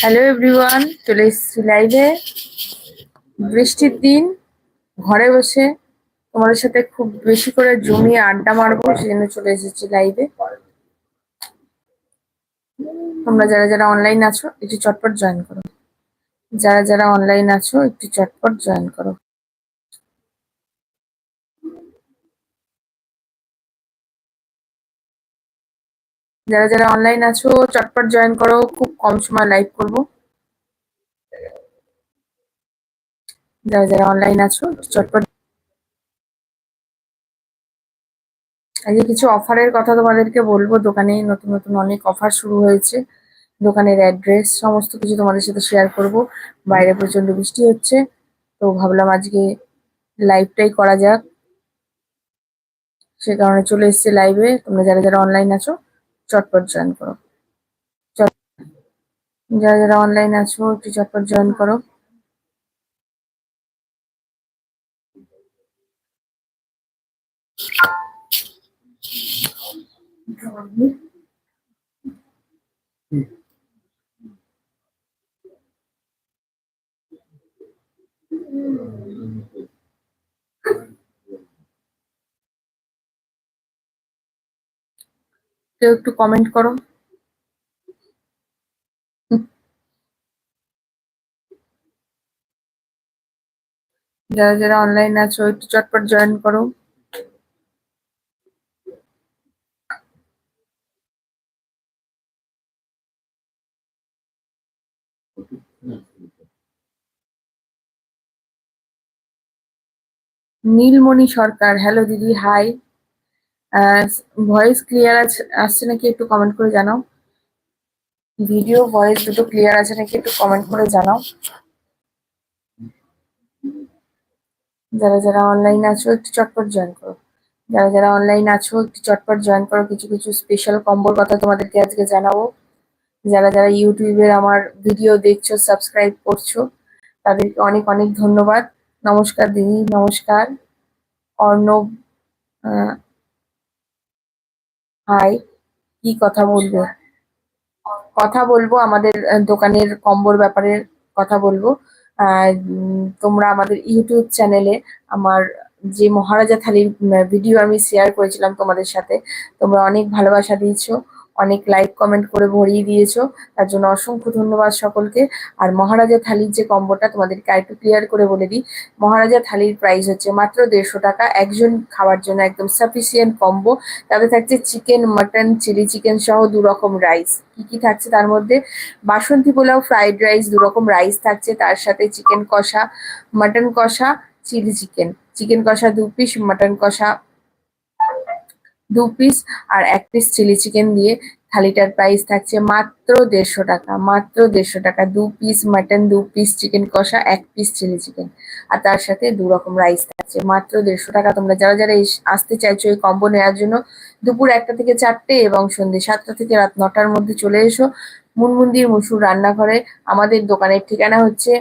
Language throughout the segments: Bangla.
হ্যালো এভরিওয়ান চলে এসেছি লাইভে বৃষ্টির দিন, ঘরে বসে। তোমাদের সাথে খুব বেশি করে জমিয়ে আড্ডা মারবো সেজন্য চলে এসেছি লাইভে তোমরা যারা যারা অনলাইন আছো, একটু চটপট জয়েন করো। যারা যারা অনলাইন আছো, একটু চটপট জয়েন করো। যারা যারা অনলাইন আছো, চটপট জয়েন করো, খুব কম সময় লাইভ করব। যারা যারা অনলাইন আছো, চটপট আজকে কিছু অফারের কথা তোমাদেরকে বলব। দোকানে নতুন নতুন অনেক অফার শুরু হয়েছে। দোকানের অ্যাড্রেস সমস্ত কিছু তোমাদের সাথে শেয়ার করব। বাইরে প্রচণ্ড বৃষ্টি হচ্ছে, তো ভাবলাম আজকে লাইভটাই করা যাক। সে কারণে চলে এসেছে লাইভে তোমরা যারা যারা অনলাইন আছো চটপট জয়েন করো। যারা যারা অনলাইন আছো একটু চটপট জয়েন করো। কেউ একটু কমেন্ট করো। যারা যারা অনলাইন আছো, একটু চটপট জয়েন করো। নীলমণি সরকার হ্যালো দিদি হাই ভয়েস ক্লিয়ার আছে, আসছে নাকি একটু কমেন্ট করে জানাও? ভিডিও ভয়েস দুটো ক্লিয়ার আছে নাকি একটু কমেন্ট করে জানাও? যারা যারা অনলাইন আছো, একটু চটপট জয়েন করো। যারা যারা অনলাইন আছো, একটু চটপট জয়েন করো। কিছু কিছু স্পেশাল কম্বোর কথা তোমাদেরকে আজকে জানাব। যারা যারা ইউটিউবের আমার ভিডিও দেখছ সাবস্ক্রাইব করছ, তাদেরকে অনেক অনেক ধন্যবাদ। নমস্কার দিদি, নমস্কার। অর্ণব হাই কি কথা বলব? কথা বলব, আমাদের দোকানের কম্বর ব্যাপারে কথা বলব। তোমরা আমাদের ইউটিউব চ্যানেলে আমার যে মহারাজা থালির ভিডিও আমি শেয়ার করেছিলাম তোমাদের সাথে, তোমরা অনেক ভালোবাসা দিয়েছ। অনেক লাইক কমেন্ট করে ভরিয়ে দিয়েছ। তার জন্য অসংখ্য ধন্যবাদ সকলকে। আর মহারাজা থালির যে কম্বোটা তোমাদেরকে আরেকটু ক্লিয়ার করে বলে দিই। মহারাজা থালির প্রাইস হচ্ছে মাত্র দেড়শো টাকা। একজন খাওয়ার জন্য একদম সাফিসিয়েন্ট কম্বো তাতে থাকছে চিকেন মাটন চিলি চিকেন সহ দু রকম রাইস কি কি থাকছে তার মধ্যে? বাসন্তী পোলাও ফ্রাইড রাইস দু রকম রাইস থাকছে। তার সাথে চিকেন কষা মাটন কষা চিলি চিকেন চিকেন কষা দু পিস মাটন কষা দু পিস আর এক পিস চিলি চিকেন দিয়ে থালিটার প্রাইস থাকছে মাত্র দেড়শো টাকা, মাত্র দেড়শো টাকা। দু পিস মাটন দু পিস চিকেন কষা, এক পিস চিলি চিকেন আর তার সাথে দু রকম রাইস থাকছে, মাত্র দেড়শো টাকা। তোমরা যারা যারা আসতে চাইছো এই কম্বো নেওয়ার জন্য, দুপুর একটা থেকে চারটে এবং সন্ধ্যে সাতটা থেকে রাত নটার মধ্যে চলে এসো। মুনমুন্দির মুসুর রান্নাঘরে আমাদের দোকানের ঠিকানা হচ্ছে,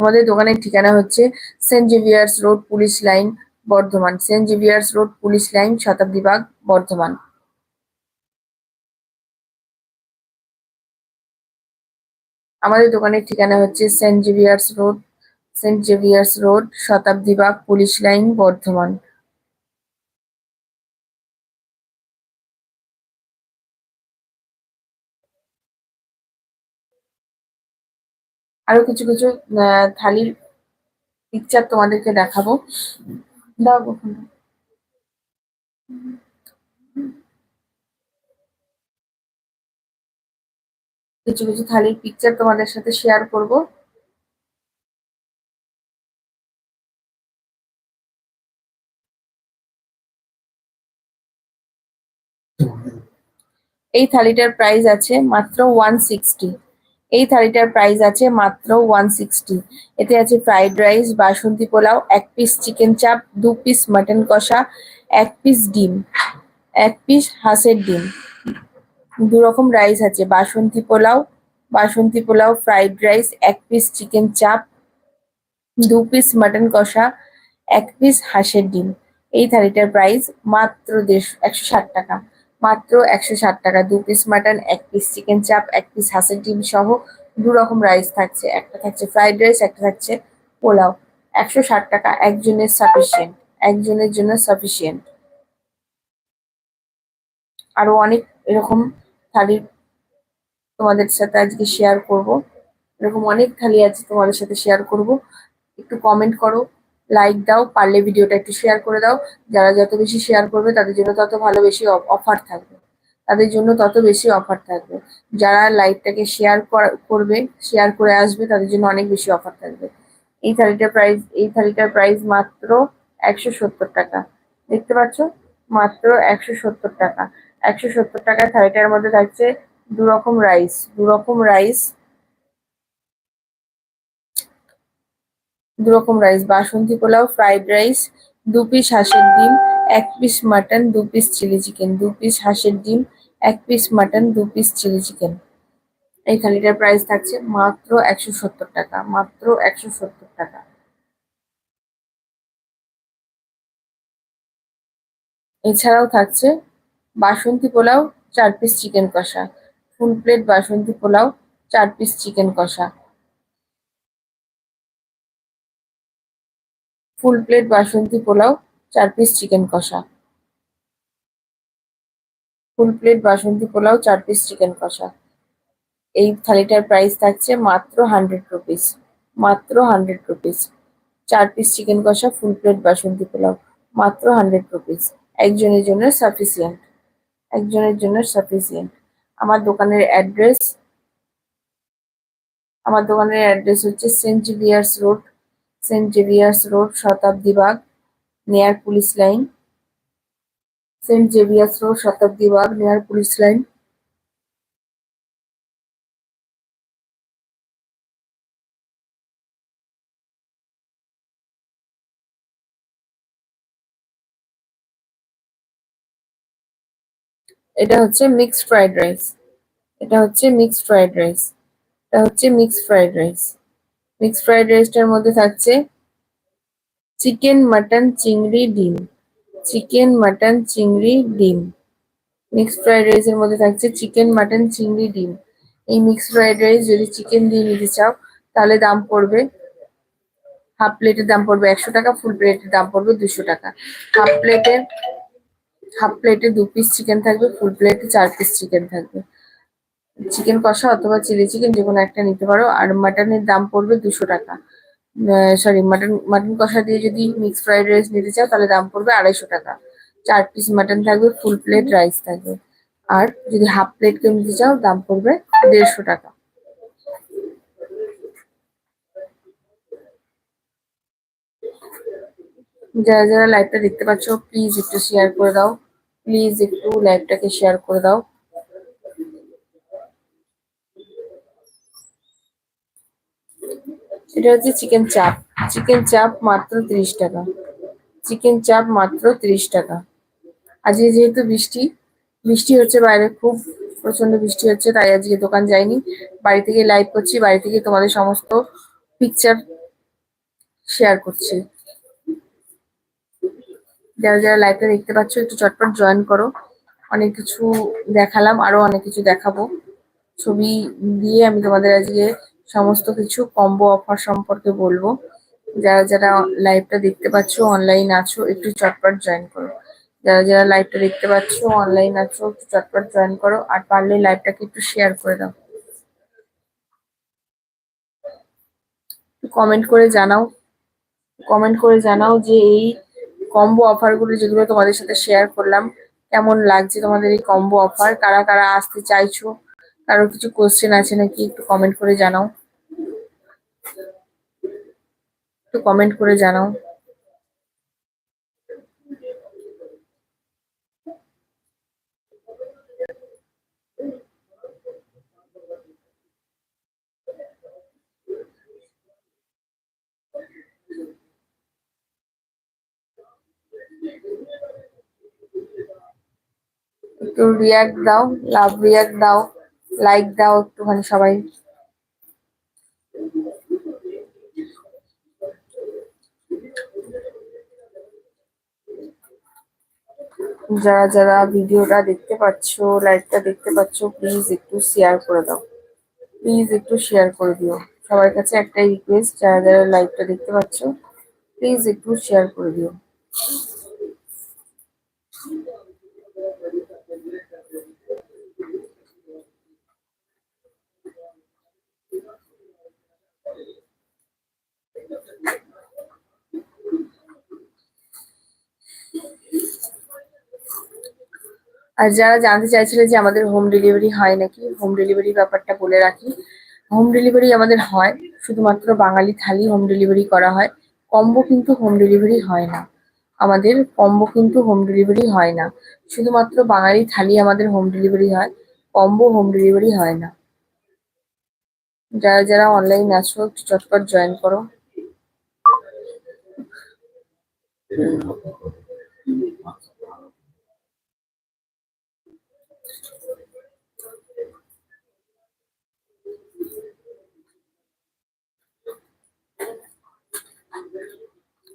আমাদের দোকানের ঠিকানা হচ্ছে Saint Xavier's road police line Bardhaman, Saint Xavier's road, police line, Shatabdi Bagh, Bardhaman. আমাদের দোকানের ঠিকানা হচ্ছে Saint Xavier's road, Saint Xavier's road, Shatabdi Bagh, police line, Bardhaman. আরও কিছু কিছু থালির পিকচার তোমাদেরকে দেখাবো। কিছু কিছু থালির পিকচার তোমাদের সাথে শেয়ার করব। এই থালিটার প্রাইস আছে মাত্র ওয়ান সিক্সটি এই থালিটার প্রাইস আছে মাত্র ওয়ান সিক্সটি এতে আছে ফ্রাইড রাইস বাসন্তী পোলাও, এক পিস চিকেন চাপ দু পিস মাটন কষা, এক পিস ডিম, এক পিস হাঁসের ডিম। দু রকম রাইস আছে, বাসন্তী পোলাও বাসন্তী পোলাও ফ্রাইড রাইস এক পিস চিকেন চাপ দু পিস মাটন কষা, এক পিস হাঁসের ডিম। এই থালিটার প্রাইস মাত্র দেড়শো, একশো ষাট টাকা। মাত্র একশো ষাট টাকা। দু পিস মাটন এক পিস চিকেন চাপ এক পিস হাঁসের ডিম সহ দু রকম রাইস থাকছে। একটা থাকছে ফ্রাইড রাইস একটা থাকছে পোলাও। একশো ষাট টাকা, একজনের সাফিসিয়েন্ট একজনের জন্য সাফিসিয়েন্ট আরও অনেক এরকম থালির তোমাদের সাথে আজকে শেয়ার করব। এরকম অনেক থালি আছে তোমাদের সাথে শেয়ার করব। একটু কমেন্ট করো। লাইক দাও, পারলে ভিডিওটা একটু শেয়ার করে দাও। যারা যত বেশি শেয়ার করবে, তাদের জন্য তত ভালো বেশি অফার থাকবে। তাদের জন্য তত বেশি অফার থাকবে। যারা লাইভটাকে শেয়ার করবে শেয়ার করে আসবে, তাদের জন্য অনেক বেশি অফার থাকবে। এই থালিটার প্রাইস এই থালিটার প্রাইস মাত্র একশো সত্তর টাকা। দেখতে পাচ্ছ? মাত্র একশো সত্তর টাকা। একশো সত্তর টাকার থালিটার মধ্যে থাকছে দু রকম রাইস দু রকম রাইস দু রকম rice basanti pulao fried rice দু পিস হাঁসের ডিম, এক পিস মাটন দু পিস চিলি চিকেন দু পিস হাঁসের ডিম, এক পিস মাটন দু পিস চিলি চিকেন এই থালিটার প্রাইস থাকছে মাত্র একশো সত্তর টাকা, মাত্র একশো সত্তর টাকা। এছাড়াও থাকছে বাসন্তী পোলাও, চার পিস চিকেন কষা। ফুল প্লেট বাসন্তী পোলাও, চার পিস চিকেন কষা। ফুল প্লেট বাসন্তী পোলাও, চার পিস চিকেন কষা। ফুল প্লেট বাসন্তী পোলাও, চার পিস চিকেন কষা। এই থালিটার প্রাইস থাকছে মাত্র হান্ড্রেড রুপিস মাত্র হান্ড্রেড রুপিস চার piece chicken kosha full plate বাসন্তী পোলাও, মাত্র হান্ড্রেড রুপিস একজনের জন্য সাফিসিয়েন্ট একজনের জন্য সাফিসিয়েন্ট আমার দোকানের অ্যাড্রেস আমার দোকানের অ্যাড্রেস হচ্ছে Saint Xavier's road Saint Xavier's road, Shatabdi Bagh, near police line. Saint Xavier's road, Shatabdi Bagh, near police line. এটা হচ্ছে মিক্সড ফ্রাইড রাইস। এটা হচ্ছে মিক্সড ফ্রাইড রাইস। এটা হচ্ছে mixed fried rice. Mixed fried রাইসটার মধ্যে থাকছে চিকেন, মাটন, চিংড়ি, ডিম। চিকেন, মাটন, চিংড়ি, ডিম। মিক্সড ফ্রাইড রাইসের মধ্যে থাকছে চিকেন, মাটন, চিংড়ি, ডিম। এই মিক্সড ফ্রাইড রাইস যদি চিকেন দিয়ে নিতে চাও, তাহলে দাম পড়বে হাফ প্লেটের দাম পড়বে একশো টাকা ফুল প্লেটের দাম পড়বে দুশো টাকা। হাফ প্লেটে হাফ প্লেটে দু পিস চিকেন থাকবে ফুল প্লেটে চার পিস চিকেন থাকবে। চিকেন কষা অথবা চিলি চিকেন যে কোনো একটা নিতে পারো। আর মাটনের দাম পড়বে দুশো টাকা। সরি মাটন মাটন কষা দিয়ে যদি মিক্স ফ্রাইড রাইস নিতে চাও, তাহলে দাম পড়বে আড়াইশো টাকা। চার পিস মাটন থাকবে ফুল প্লেট রাইস থাকবে। আর যদি হাফ প্লেট কেউ নিতে চাও, দাম পড়বে দেড়শো টাকা। যারা যারা লাইভটা দেখতে পাচ্ছ প্লিজ একটু শেয়ার করে দাও। প্লিজ একটু লাইভটাকে শেয়ার করে দাও। এটা হচ্ছে চিকেন চাপ। চিকেন চাপ মাত্র তিরিশ টাকা। চিকেন চাপ মাত্র তিরিশ টাকা। আজকে যেহেতু বৃষ্টি বৃষ্টি হচ্ছে বাইরে, খুব প্রচণ্ড বৃষ্টি হচ্ছে, তাই আজকে দোকান যাইনি। বাড়ি থেকে লাইভ করছি, বাড়ি থেকে তোমাদের সমস্ত পিকচার শেয়ার করছি। যারা যারা লাইভটা দেখতে পাচ্ছ, একটু চটপট জয়েন করো। অনেক কিছু দেখালাম, আরও অনেক কিছু দেখাবো। ছবি দিয়ে আমি তোমাদের আজকে সমস্ত কিছু কম্বো অফার সম্পর্কে বলব। যারা যারা লাইভটা দেখতে পাচ্ছ অনলাইন আছো, একটু চটপট জয়েন করো। যারা যারা লাইভটা দেখতে পাচ্ছ অনলাইন আছো, একটু চটপট জয়েন করো, আর পারলে লাইভটাকে একটু শেয়ার করে দাও। কমেন্ট করে জানাও। কমেন্ট করে জানাও যে এই কম্বো অফারগুলো যেগুলো তোমাদের সাথে শেয়ার করলাম, কেমন লাগছে তোমাদের এই কম্বো অফার কারা কারা আসতে চাইছো? কারও কিছু কোশ্চেন আছে নাকি? একটু কমেন্ট করে জানাও। একটু কমেন্ট করে জানাও। একটু রিয়াক্ট দাও লাভ রিয়াক্ট দাও লাইক দাও একটুখানি সবাই। যারা যারা ভিডিওটা দেখতে পাচ্ছ লাইভটা দেখতে পাচ্ছ প্লিজ একটু শেয়ার করে দাও। প্লিজ একটু শেয়ার করে দিও। সবার কাছে একটাই রিকোয়েস্ট যারা যারা লাইভটা দেখতে পাচ্ছ প্লিজ একটু শেয়ার করে দিও। আর যারা জানতে চাইছিলে যে আমাদের হোম ডেলিভারি হয় নাকি হোম ডেলিভারি ব্যাপারটা বলে রাখি। হোম ডেলিভারি আমাদের হয়, শুধুমাত্র বাঙালি থালি হোম ডেলিভারি করা হয়। কম্বো কিন্তু হোম ডেলিভারি হয় না। আমাদের কম্বো কিন্তু হোম ডেলিভারি হয় না। শুধুমাত্র বাঙালি থালি আমাদের হোম ডেলিভারি হয় কম্বো হোম ডেলিভারি হয় না। যারা যারা অনলাইন আছো একটু চটপট জয়েন করো।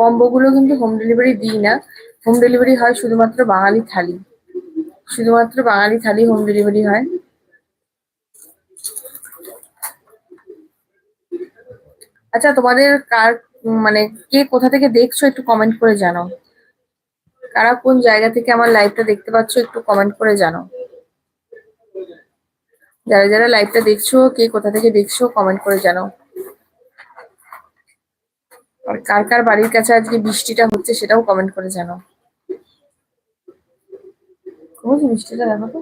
কম্বো গুলো কিন্তু হোম ডেলিভারি দিই না। হোম ডেলিভারি হয় শুধুমাত্র বাঙালি থালি। শুধুমাত্র বাঙালি থালি হোম ডেলিভারি হয়। আচ্ছা তোমাদের কার মানে কে কোথা থেকে দেখছ একটু কমেন্ট করে জানাও। কারা কোন জায়গা থেকে আমার লাইভটা দেখতে পাচ্ছ একটু কমেন্ট করে জানাও। যারা যারা লাইভটা দেখছ, কে কোথা থেকে দেখছ কমেন্ট করে জানাও। আর কার কার বাড়ির কাছে আজকে বৃষ্টিটা হচ্ছে সেটাও কমেন্ট করে জানাও। বৃষ্টিটা দেখো তো।